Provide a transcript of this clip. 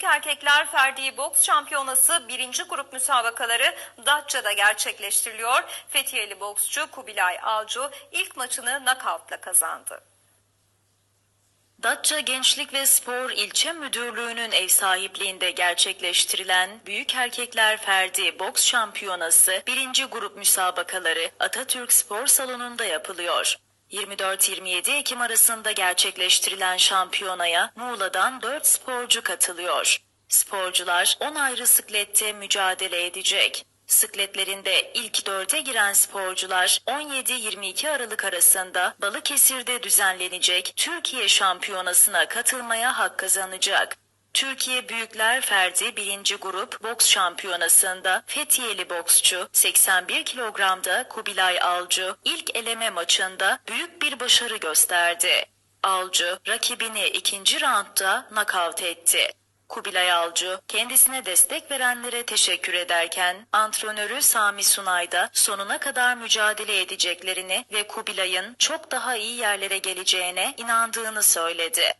Büyük Erkekler Ferdi Boks Şampiyonası 1. grup müsabakaları Datça'da gerçekleştiriliyor. Fethiyeli boksçu Kubilay Alcu ilk maçını nakavtla kazandı. Datça Gençlik ve Spor İlçe Müdürlüğü'nün ev sahipliğinde gerçekleştirilen Büyük Erkekler Ferdi Boks Şampiyonası 1. grup müsabakaları Atatürk Spor Salonu'nda yapılıyor. 24-27 Ekim arasında gerçekleştirilen şampiyonaya Muğla'dan 4 sporcu katılıyor. Sporcular 10 ayrı siklette mücadele edecek. Sikletlerinde ilk dörde giren sporcular 17-22 Aralık arasında Balıkesir'de düzenlenecek Türkiye Şampiyonası'na katılmaya hak kazanacak. Türkiye Büyükler Ferdi 1. Grup Boks Şampiyonası'nda Fethiyeli boksçu 81 kilogramda Kubilay Alcu ilk eleme maçında büyük bir başarı gösterdi. Alcu rakibini ikinci roundda nakavt etti. Kubilay Alcu kendisine destek verenlere teşekkür ederken antrenörü Sami Sunay da sonuna kadar mücadele edeceklerini ve Kubilay'ın çok daha iyi yerlere geleceğine inandığını söyledi.